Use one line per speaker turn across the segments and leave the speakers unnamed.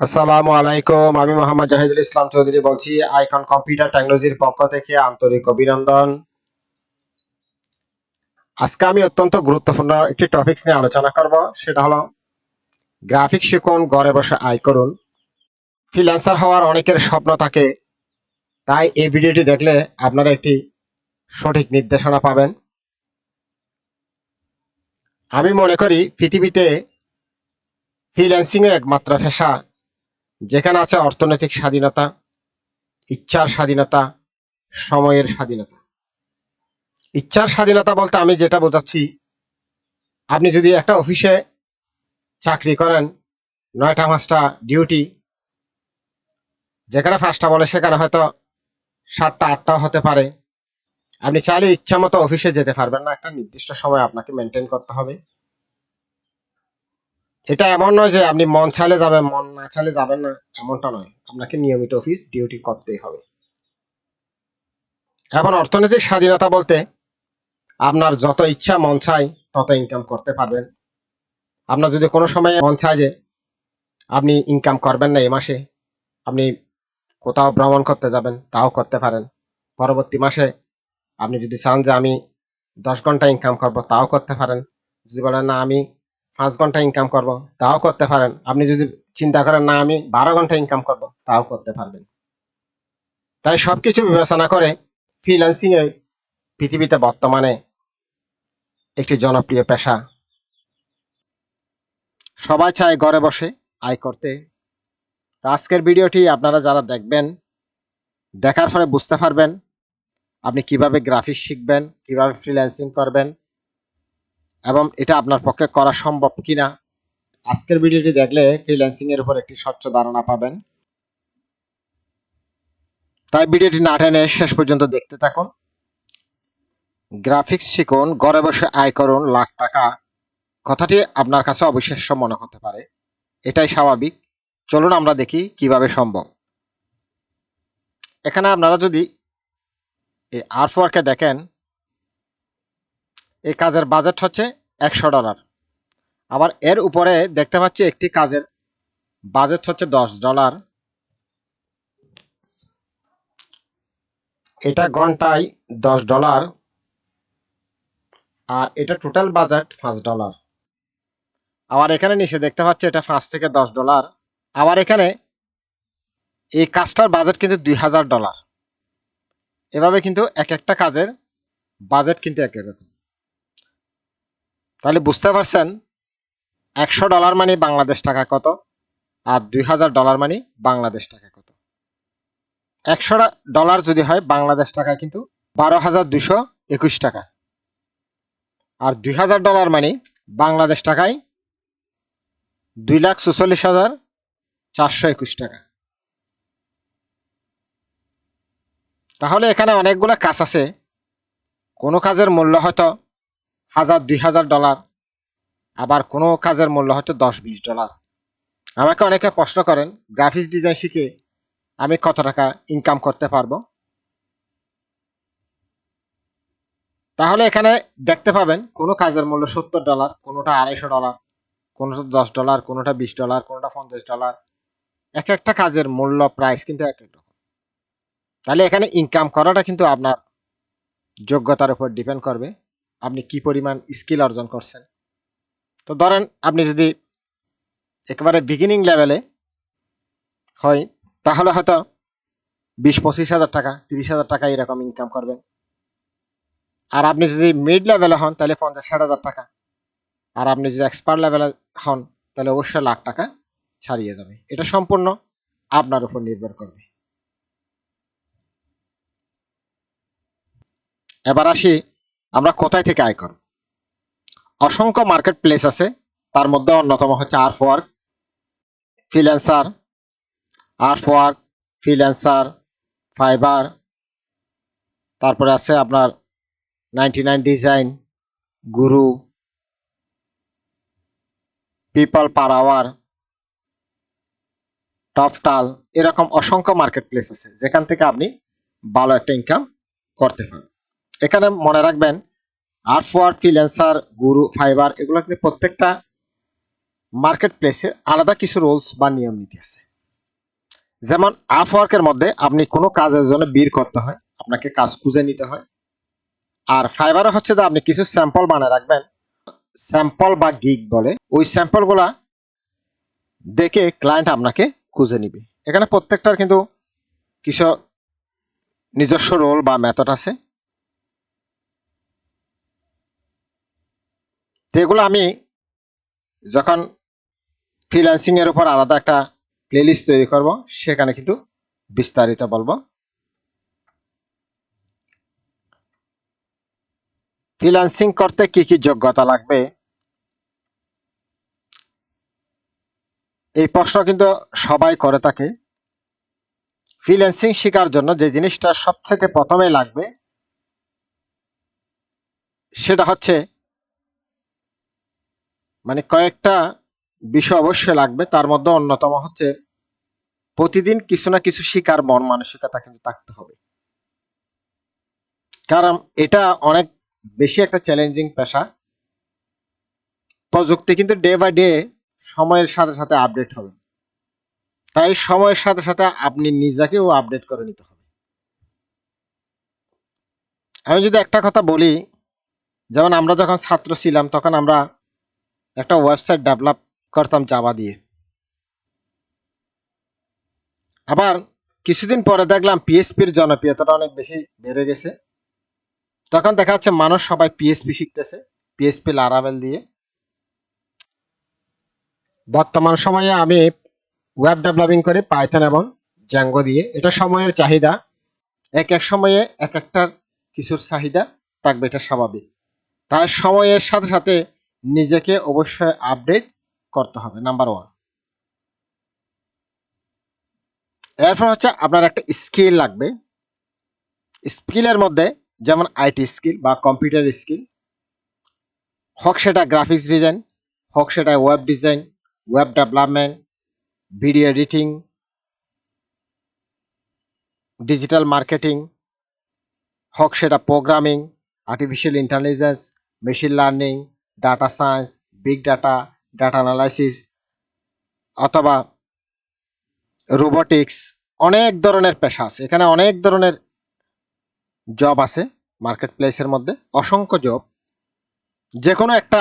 আসসালামু আলাইকুম, আমি মোহাম্মদ জাহিদুল ইসলাম চৌধুরী বলছি আইকন কম্পিউটার টেকনোলজির পক্ষ থেকে আন্তরিক অভিনন্দন। আজকে আমি অত্যন্ত গুরুত্বপূর্ণ একটি টপিকস নিয়ে আলোচনা করব, সেটা হলো গ্রাফিক শিখুন ঘরে বসে আয় করুন। ফ্রিল্যান্সার হওয়ার অনেকের স্বপ্ন থাকে, তাই এই ভিডিওটি দেখলে আপনারা একটি সঠিক নির্দেশনা পাবেন। আমি মনে করি পৃথিবীতে ফ্রিল্যান্সিং একমাত্র পেশা যেখানে আছে অর্থনৈতিক স্বাধীনতা, ইচ্ছার স্বাধীনতা, সময়ের স্বাধীনতা। ইচ্ছার স্বাধীনতা বলতে আমি যেটা বোঝাচ্ছি, আপনি যদি একটা অফিসে চাকরি করেন, নয়টা, পাঁচটা ডিউটি, যেখানে পাঁচটা বলে সেখানে হয়তো সাতটা আটটাও হতে পারে। আপনি চাইলে ইচ্ছা মতো অফিসে যেতে পারবেন না, একটা নির্দিষ্ট সময় আপনাকে মেনটেন করতে হবে। এটা এমন নয় যে আপনি মন চাইলে যাবেন, মন না চাইলে যাবেন না, এমনটা নয়। আপনাকে নিয়মিত অফিস ডিউটি করতেই হবে। এখন অর্থনৈতিক স্বাধীনতা বলতে আপনার যত ইচ্ছা মন চাই, তত ইনকাম করতে পারবেন। আপনার যদি কোনো সময় মন চায় যে আপনি ইনকাম করবেন না এই মাসে, আপনি কোথাও ভ্রমণ করতে যাবেন, তাও করতে পারেন। পরবর্তী মাসে আপনি যদি চান যে আমি দশ ঘণ্টা ইনকাম করব, তাও করতে পারেন। যদি বলেন না আমি পাঁচ ঘণ্টা ইনকাম করব, তাও করতে পারেন। আপনি যদি চিন্তা করেন, না, আমি বারো ঘণ্টা ইনকাম করব, তাও করতে পারবেন। তাই সব কিছু বিবেচনা করে ফ্রিল্যান্সিং এ পৃথিবীতে বর্তমানে একটি জনপ্রিয় পেশা। সবাই চায় ঘরে বসে আয় করতে। আজকের ভিডিওটি আপনারা যারা দেখবেন, দেখার ফলে বুঝতে পারবেন আপনি কীভাবে গ্রাফিক্স শিখবেন, কীভাবে ফ্রিল্যান্সিং করবেন এবং এটা আপনার পক্ষে করা সম্ভব কিনা? আজকের ভিডিওটি দেখলে ফ্রিল্যান্সিং এর উপর একটি স্বচ্ছ ধারণা পাবেন। তাই ভিডিওটি না টেনে শেষ পর্যন্ত দেখতে থাকুন। গ্রাফিক্স শিখুন, ঘরে বসে আয় করুন, লাখ টাকা। কথাটি আপনার কাছে অবিশ্বাস্য মনে হতে পারে। এটাই স্বাভাবিক। চলুন আমরা দেখি কীভাবে সম্ভব। এখানে আপনারা যদি এই আর্ট ওয়ার্কে দেখেন এই কাজের বাজেট হচ্ছে একশো ডলার আবার এর উপরে দেখতে পাচ্ছি একটি কাজের বাজেট হচ্ছে দশ ডলার এটা ঘন্টায় দশ ডলার আর এটা টোটাল বাজেট পাঁচ ডলার আবার এখানে নিচে দেখতে পাচ্ছি এটা পাঁচ থেকে দশ ডলার আবার এখানে এই কাজটার বাজেট কিন্তু দুই হাজার ডলার এভাবে কিন্তু এক একটা কাজের বাজেট কিন্তু এক রকম। তাহলে বুঝতে পারছেন, একশো ডলার মানে বাংলাদেশ টাকা কত আর দুই হাজার ডলার মানে বাংলাদেশ টাকা কত? একশো ডলার যদি হয় বাংলাদেশ টাকায় কিন্তু বারো হাজার দুশো একুশ টাকা। আর দুই হাজার ডলার মানে বাংলাদেশ টাকায় দুই লাখ চুচল্লিশ হাজার চারশো একুশ টাকা। তাহলে এখানে অনেকগুলো কাজ আছে। কোনো কাজের মূল্য হয়তো হাজার, দুই হাজার ডলার, আবার কোনো কাজের মূল্য হচ্ছে দশ, বিশ ডলার। আমাকে অনেকে প্রশ্ন করেন, গ্রাফিক্স ডিজাইন শিখে আমি কত টাকা ইনকাম করতে পারব? তাহলে এখানে দেখতে পাবেন, কোনো কাজের মূল্য সত্তর ডলার, কোনোটা আড়াইশো ডলার, কোনোটা দশ ডলার, কোনোটা বিশ ডলার, কোনোটা পঞ্চাশ ডলার। এক একটা কাজের মূল্য প্রাইস কিন্তু এক এক রকম। তাহলে এখানে ইনকাম করাটা কিন্তু আপনার যোগ্যতার উপর ডিপেন্ড করবে। আপনি কি পরিমাণ স্কিল অর্জন করছেন? তো ধরেন আপনি যদি একেবারে বিগিনিং লেভেলে হয়, তাহলে হয়তো বিশ, পঁচিশ হাজার টাকা, তিরিশ হাজার টাকা এরকম ইনকাম করবেন। আর আপনি যদি মিড লেভেলে হন, তাহলে পঞ্চাশ, ষাট হাজার টাকা। আর আপনি যদি এক্সপার্ট লেভেলে হন, তাহলে অবশ্যই লাখ টাকা ছাড়িয়ে যাবে। এটা সম্পূর্ণ আপনার উপর নির্ভর করবে। এবার আসি আমরা কোথায় থেকে আয় করব? অসংখ্য মার্কেট প্লেস আছে, তার মধ্যে অন্যতম হচ্ছে Upwork freelancer Upwork freelancer Fiverr তারপরে আছে আপনার ninety nine design Guru people per hour Toptal এরকম অসংখ্য মার্কেট প্লেস আছে, যেখান থেকে আপনি ভালো একটা ইনকাম করতে পারেন এখানে মনে রাখবেন আর্টওয়ার্ক ফ্রিল্যান্সার গুরু ফাইবার এগুলো কিন্তু প্রত্যেকটা মার্কেট প্লেসের আলাদা কিছু রুলস বা নিয়ম নীতি আছে। যেমন আপওয়ার্কের মধ্যে আপনি কোনো কাজের জন্য বীর করতে হয়, আপনাকে কাজ খুঁজে নিতে হয়। আর ফাইবারও হচ্ছে যে আপনি কিছু স্যাম্পল বানিয়ে রাখবেন স্যাম্পল বা গিগ বলে, ওই স্যাম্পলগুলা দেখে ক্লায়েন্ট আপনাকে খুঁজে নিবে। এখানে প্রত্যেকটার কিন্তু কিছু নিজস্ব রোল বা মেথড আছে। যেগুলো আমি যখন ফ্রিল্যান্সিংয়ের উপর আলাদা একটা প্লেলিস্ট তৈরি করব, সেখানে কিন্তু বিস্তারিত বলব। ফ্রিল্যান্সিং করতে কি কি যোগ্যতা লাগবে? এই প্রশ্ন কিন্তু সবাই করে থাকে। ফ্রিল্যান্সিং শেখার জন্য যে জিনিসটা সবচেয়ে প্রথমে লাগবে, সেটা হচ্ছে মানে কয়েকটা বিষয় অবশ্যই লাগবে। তার মধ্যে অন্যতম হচ্ছে প্রতিদিন কিছু না কিছু শিকার মন মানসিকতা কিন্তু থাকতে হবে। কারণ এটা অনেক বেশি একটা চ্যালেঞ্জিং পেশা। প্রযুক্তি কিন্তু ডে বাই ডে সময়ের সাথে সাথে আপডেট হবে। তাই সময়ের সাথে সাথে আপনি নিজেকেও আপডেট করে নিতে হবে। আমি যদি একটা কথা বলি, যেমন আমরা যখন ছাত্র ছিলাম, তখন আমরা একটা ওয়েবসাইট ডেভেলপ করতাম জাভা দিয়ে। আবার কিছুদিন পরে দেখলাম পিএসপির জনপ্রিয়তাটা অনেক বেশি বেড়ে গেছে। তখন দেখা যাচ্ছে মানুষ সবাই পিএসপি শিখতেছে পিএসপি লারাভেল দিয়ে। বর্তমান সময়ে আমি ওয়েব ডেভেলপিং করি পাইথন এবং জ্যাঙ্গো দিয়ে। এটা সময়ের চাহিদা। এক এক সময়ে এক একটার কিছুর চাহিদা থাকবে, এটা স্বাভাবিক। তাই সময়ের সাথে সাথে নিজেকে অবশ্যই আপডেট করতে হবে নাম্বার ওয়ান এরপর হচ্ছে আপনার একটা স্কিল লাগবে। স্কিলের মধ্যে যেমন আইটি স্কিল বা কম্পিউটার স্কিল হোক সেটা গ্রাফিক্স ডিজাইন হোক সেটা web design web development video editing digital marketing হোক সেটা programming artificial intelligence machine learning data science big data data analysis অথবা রোবোটিক্স অনেক ধরনের পেশা আছে। এখানে অনেক ধরনের জব আছে মার্কেট প্লেসের মধ্যে। অসংখ্য জব যে কোনো একটা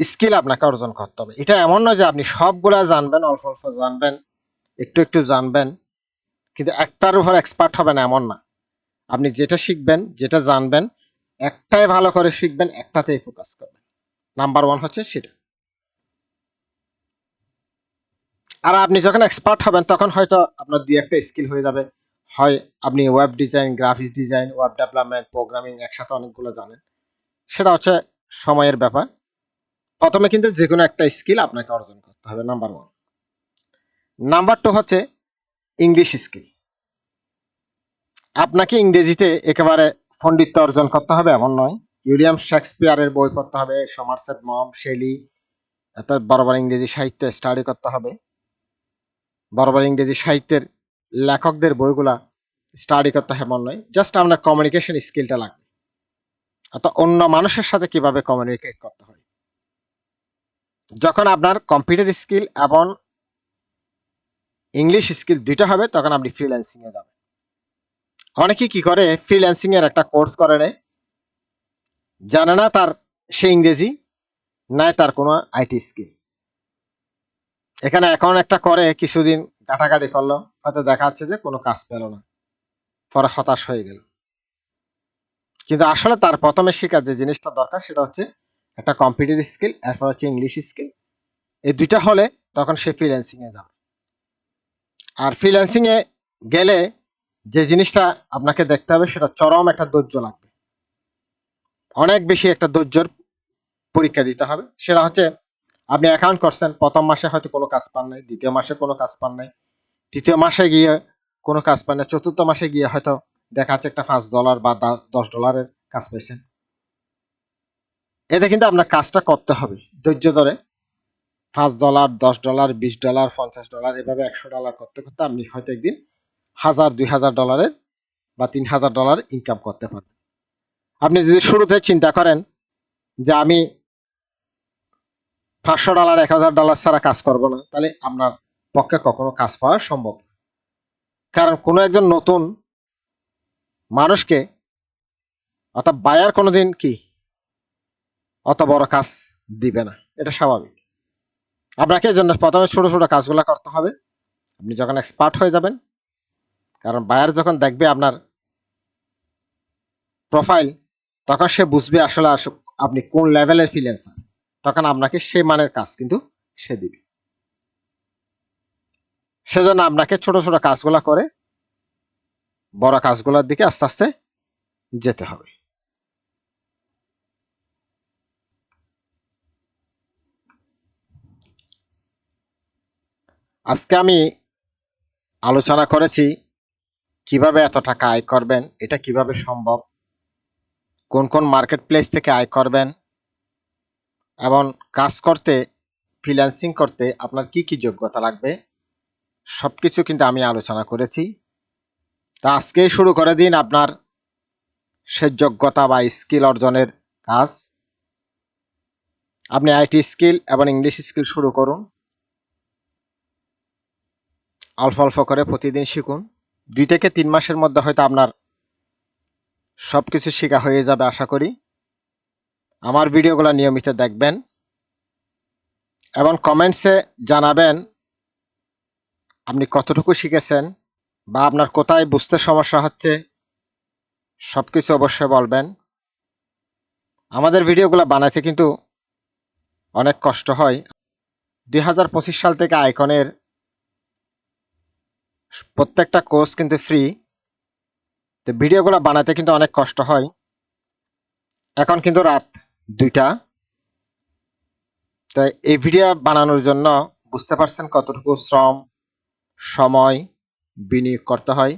স্কিল আপনাকে অর্জন করতে হবে। এটা এমন নয় যে আপনি সবগুলা জানবেন, অল্প অল্প জানবেন, একটু একটু জানবেন, কিন্তু একটার উপর এক্সপার্ট হবেন এমন না। আপনি যেটা শিখবেন, যেটা জানবেন একটাই ভালো করে শিখবেন, একটাতেই ফোকাস করবেন। নাম্বার ওয়ান হচ্ছে সেটা। আর আপনি যখন এক্সপার্ট হবেন, তখন হয়তো আপনার দুই একটা স্কিল হয়ে যাবে। হয় আপনি web design graphics design web development programming একসাথে অনেকগুলো জানেন। সেটা হচ্ছে সময়ের ব্যাপার। প্রথমে কিন্তু যে কোনো একটা স্কিল আপনাকে অর্জন করতে হবে নাম্বার ওয়ান নাম্বার টু হচ্ছে ইংলিশ স্কিল আপনাকে ইংরেজিতে একেবারে পণ্ডিত্য অর্জন করতে হবে, এমন নয়। উইলিয়াম শেক্সপিয়ারের বই পড়তে হবে সমারসেট মম শেলি অর্থাৎ বড় বড় ইংরেজি সাহিত্য স্টাডি করতে হবে। বড় বড় ইংরেজি সাহিত্যের লেখকদের বইগুলা স্টাডি করতে হবে, এমন নয়। জাস্ট আপনার কমিউনিকেশন স্কিলটা লাগবে। অর্থাৎ অন্য মানুষের সাথে কীভাবে কমিউনিকেট করতে হয়। যখন আপনার কম্পিউটার স্কিল এবং ইংলিশ স্কিল দুইটা হবে, তখন আপনি ফ্রিল্যান্সিংয়ে যাবেন। অনেকে কি করে? ফ্রিল্যান্সিং এর একটা কোর্স করে নেয়। জানে না তার সে ইংরেজি নাই তার কোনো আইটি স্কিল এখানে এখন একটা করে, কিছুদিন কাটাকাটি করল, হয়তো দেখা যাচ্ছে যে কোনো কাজ পেল না। পরে হতাশ হয়ে গেল। কিন্তু আসলে তার প্রথমে শেখার যে জিনিসটা দরকার, সেটা হচ্ছে একটা কম্পিউটার স্কিল এরপর হচ্ছে ইংলিশ স্কিল এই দুইটা হলে তখন সে ফ্রিল্যান্সিংয়ে যাবে। আর ফ্রিল্যান্সিংয়ে গেলে যে জিনিসটা আপনাকে দেখতে হবে সেটা চরম একটা ধৈর্য লাগবে। অনেক বেশি একটা ধৈর্যর পরীক্ষা দিতে হবে। সেটা হচ্ছে, আপনি অ্যাকাউন্ট করছেন, প্রথম মাসে হয়তো কোনো কাজ পান নাই, দ্বিতীয় মাসে কোনো কাজ পান নাই, তৃতীয় মাসে গিয়ে কোনো কাজ পান না চতুর্থ মাসে গিয়ে হয়তো দেখা যাচ্ছে একটা পাঁচ ডলার বা দশ ডলারের কাজ পাইছেন। এতে কিন্তু আপনার কাজটা করতে হবে। ধৈর্য ধরে পাঁচ ডলার দশ ডলার বিশ ডলার পঞ্চাশ ডলার এভাবে একশো ডলার করতে করতে আপনি হয়তো একদিন হাজার, দুই হাজার ডলারের বা তিন হাজার ডলার ইনকাম করতে পারবেন আপনি যদি শুরুতে চিন্তা করেন যে আমি পাঁচশো ডলার এক হাজার ডলার ছাড়া কাজ করব না, তাহলে আপনার পক্ষে কখনো কাজ পাওয়া সম্ভব না। কারণ কোনো একজন নতুন মানুষকে অর্থাৎ বায়ার কোনো দিন কি অত বড় কাজ দিবে না। এটা স্বাভাবিক। আপনাকে এই জন্য প্রথমে ছোট ছোট কাজগুলো করতে হবে। আপনি যখন এক্সপার্ট হয়ে যাবেন কারণ বায়ার যখন দেখবে আপনার প্রোফাইল তখন সে বুঝবে আসলে আস- আপনি কোন লেভেলের ফ্রিল্যান্সার তখন আপনাকে সে মানের কাজ কিন্তু সে দিবে। সেজন্য আপনাকে ছোট ছোট কাজগুলো করে বড় কাজগুলোর দিকে আস্তে আস্তে যেতে হবে। আজকে আমি আলোচনা করেছি কীভাবে এত টাকা আয় করবেন? এটা কীভাবে সম্ভব? কোন কোন মার্কেট প্লেস থেকে আয় করবেন? এবং কাজ করতে ফ্রিল্যান্সিং করতে আপনার কি কি যোগ্যতা লাগবে? সব কিছু কিন্তু আমি আলোচনা করেছি। তা আজকেই শুরু করে দিন আপনার সে যোগ্যতা বা স্কিল অর্জনের কাজ। আপনি আইটি স্কিল এবং ইংলিশ স্কিল শুরু করুন। অল্প অল্প করে প্রতিদিন শিখুন। দুই থেকে তিন মাসের মধ্যে হয়তো আপনার সব কিছু শেখা হয়ে যাবে, আশা করি। আমার ভিডিওগুলো নিয়মিত দেখবেন। এবং কমেন্টসে জানাবেন, আপনি কতটুকু শিখেছেন বা আপনার কোথায় বুঝতে সমস্যা হচ্ছে সব কিছু অবশ্যই বলবেন। আমাদের ভিডিওগুলো বানাতে কিন্তু অনেক কষ্ট হয়। দুই হাজার পঁচিশ সাল থেকে আইকনের প্রত্যেকটা কোর্স কিন্তু ফ্রি তো ভিডিওগুলো বানাতে কিন্তু অনেক কষ্ট হয়। এখন কিন্তু রাত দুইটা। তো এই ভিডিও বানানোর জন্য বুঝতে পারছেন কতটুকু শ্রম, সময় বিনিয়োগ করতে হয়।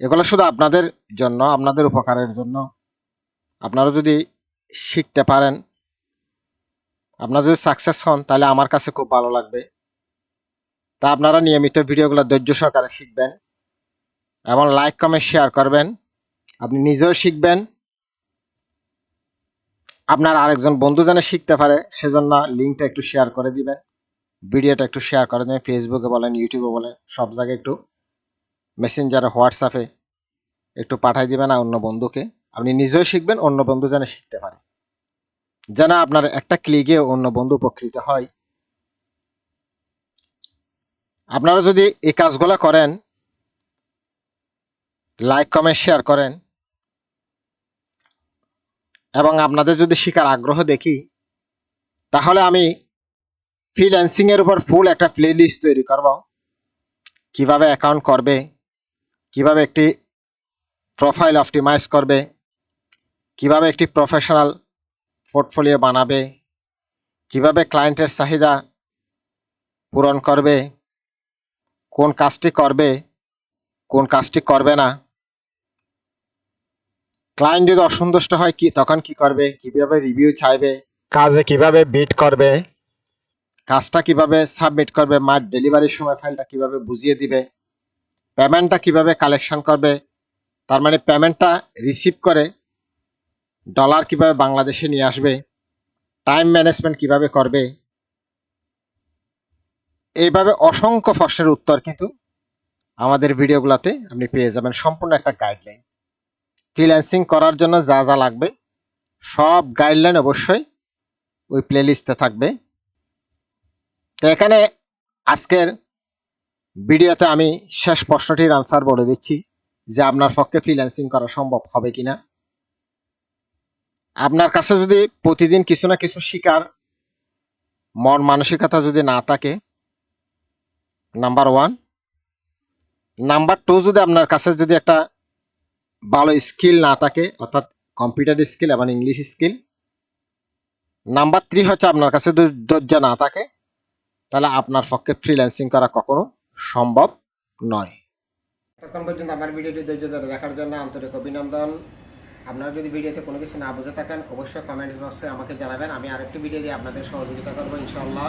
এগুলো শুধু আপনাদের জন্য, আপনাদের উপকারের জন্য। আপনারা যদি শিখতে পারেন, আপনারা যদি সাকসেস হন, তাহলে আমার কাছে খুব ভালো লাগবে। তা আপনারা নিয়মিত ভিডিওগুলো ধৈর্য সহকারে শিখবেন। এবং লাইক কমেন্ট শেয়ার করবেন। আপনি নিজেও শিখবেন। আপনার আরেকজন বন্ধু যেন শিখতে পারে, সেজন্য লিঙ্কটা একটু শেয়ার করে দিবেন। ভিডিওটা একটু শেয়ার করে দেবেন ফেসবুকে বলেন ইউটিউবে বলেন, সব জায়গায় একটু মেসেঞ্জারে হোয়াটসঅ্যাপে একটু পাঠাই দিবেন আর অন্য বন্ধুকে। আপনি নিজেও শিখবেন, অন্য বন্ধু যেন শিখতে পারে। যেন আপনার একটা ক্লিকে অন্য বন্ধু উপকৃত হয়। আপনারা যদি এই কাজগুলো করেন লাইক কমেন্ট শেয়ার করেন, এবং আপনাদের যদি শিকার আগ্রহ দেখি, তাহলে আমি ফ্রিল্যান্সিং এর উপর ফুল একটা প্লে লিস্ট তৈরি করব। কীভাবে অ্যাকাউন্ট করবে, কীভাবে একটি প্রোফাইল অপটিমাইজ করবে, কীভাবে একটি প্রফেশনাল পোর্টফোলিও বানাবে, কীভাবে ক্লায়েন্টের চাহিদা পূরণ করবে কোন কাজটি করবে, কোন কাজটি করবে না। ক্লায়েন্ট যদি অসন্তুষ্ট হয়, কি তখন কি করবে, কীভাবে রিভিউ চাইবে, কাজে কীভাবে বিট করবে, কাজটা কীভাবে সাবমিট করবে, মার ডেলিভারির সময় ফাইলটা কীভাবে বুঝিয়ে দিবে পেমেন্টটা কীভাবে কালেকশন করবে, তার মানে পেমেন্টটা রিসিভ করে ডলার কীভাবে বাংলাদেশে নিয়ে আসবে টাইম ম্যানেজমেন্ট কীভাবে করবে এইভাবে অসংখ্য প্রশ্নের উত্তর কিন্তু আমাদের ভিডিওগুলোতে আপনি পেয়ে যাবেন। সম্পূর্ণ একটা গাইডলাইন ফ্রিল্যান্সিং করার জন্য যা যা লাগবে, সব গাইডলাইন অবশ্যই ওই প্লেলিস্টে থাকবে। তো এখানে আজকের ভিডিওতে আমি শেষ প্রশ্নটির আনসার বলে দিচ্ছি যে আপনার পক্ষে ফ্রিল্যান্সিং করা সম্ভব হবে কিনা। আপনার কাছে যদি প্রতিদিন কিছু না কিছু শিকার মন মানসিকতা যদি না থাকে নাম্বার ওয়ান নাম্বার টু যদি আপনার কাছে যদি একটা ভালো স্কিল না থাকে, অর্থাৎ কম্পিউটার স্কিল এবং ইংলিশ স্কিল নাম্বার থ্রি হচ্ছে আপনার কাছে ধৈর্য না থাকে, তাহলে আপনার পক্ষে ফ্রিল্যান্সিং করা কখনো সম্ভব নয়।
তখন পর্যন্ত আমার ভিডিওটি ধৈর্য ধরে দেখার জন্য আন্তরিক অভিনন্দন। আপনারা যদি ভিডিওতে কোনো কিছু না বুঝে থাকেন, অবশ্যই কমেন্ট বক্সে আমাকে জানাবেন। আমি আরেকটি ভিডিও দিয়ে আপনাদের সহযোগিতা করব ইনশাল্লাহ